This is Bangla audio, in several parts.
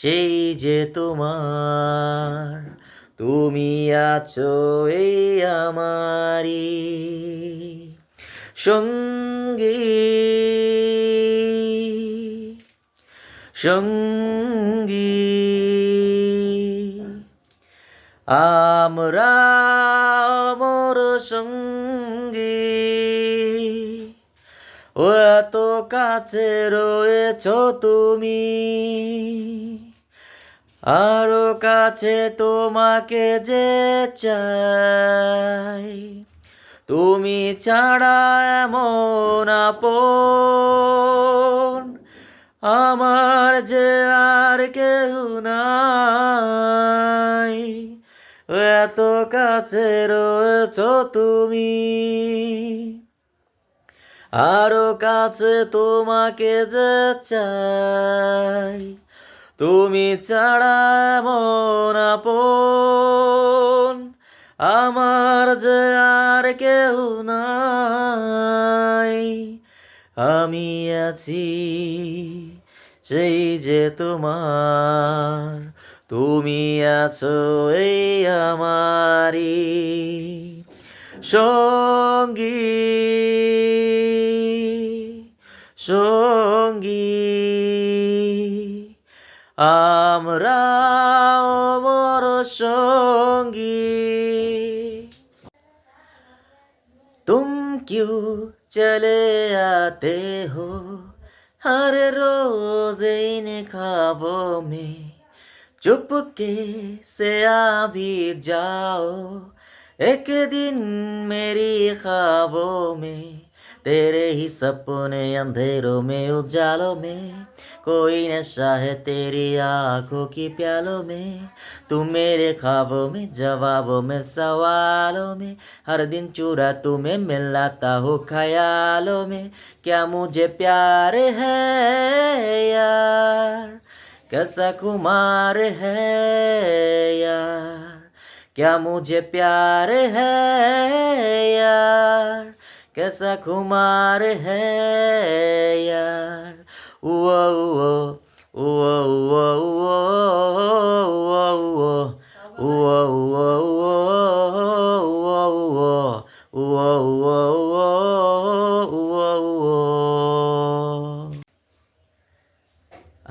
সেই যে তোমার, তুমি আছো এই আমারি সঙ্গী। সঙ্গী। আমরা মোর সঙ্গী। ও এত কাছে রয়েছ তুমি। আরও কাছে তোমাকে যে চাই। তুমি ছাড়া এমন আপন, আমার যে আর কেউ নাই। এত কাছে রয়েছ তুমি, আরও কাছে তোমাকে যে চাই। তুমি ছাড়া মন আপন, আমার যে আর কেউ নাই। আমি আছি সেই যে তোমার, তুমি আছো এই আমারি সঙ্গী সঙ্গী। আমরা মোর সঙ্গী तुम क्यों चले आते हो हर रोज इन ख्वाबों में चुपके से आ भी जाओ एक दिन मेरी ख्वाबों में तेरे ही सपने अंधेरों में, उजालों में। कोई नशा है तेरी आँखों की प्यालों में। तुम मेरे ख्वाबों में, जवाबों में, सवालों में। हर दिन चूरा तुम्हें मिलाता हो ख्यालों में। क्या मुझे प्यार है यार? कैसा कुमार है यार? क्या मुझे प्यार है यार? कैसा कुमार है यार वो वो वो वो वो वो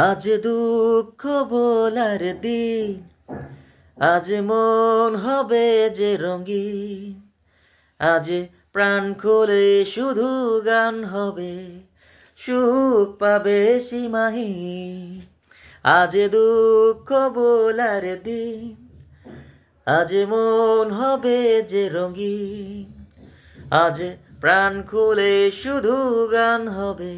আজ দুঃখ বলার দিন আজ মন হবে যে রঙিন আজ প্রাণ খুলে শুধু গান হবে, সুখ পাবে সীমাহীন। আজ দুঃখ বলার দিন, আজ মন হবে যে রঙিন। আজ প্রাণ খুলে শুধু গান হবে,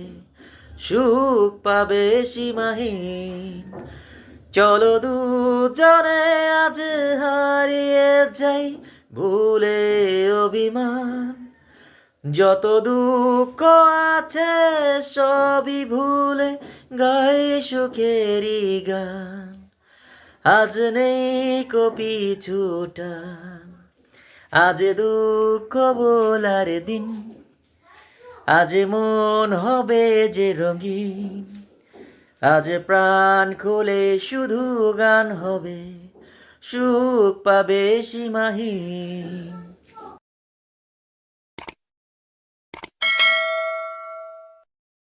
সুখ পাবে সীমাহীন। চলো দুজনে আজ হারিয়ে যাই ভুলে অভিমান যত দুঃখ আছে সবই ভুলে গায়ে সুখেরই গান। আজ নেই কপি ছুটান আজ দুঃখ বলার দিন। আজ মন হবে যে রঙিন। আজ প্রাণ খুলে শুধু গান হবে, সুখ পাবে সীমাহীন।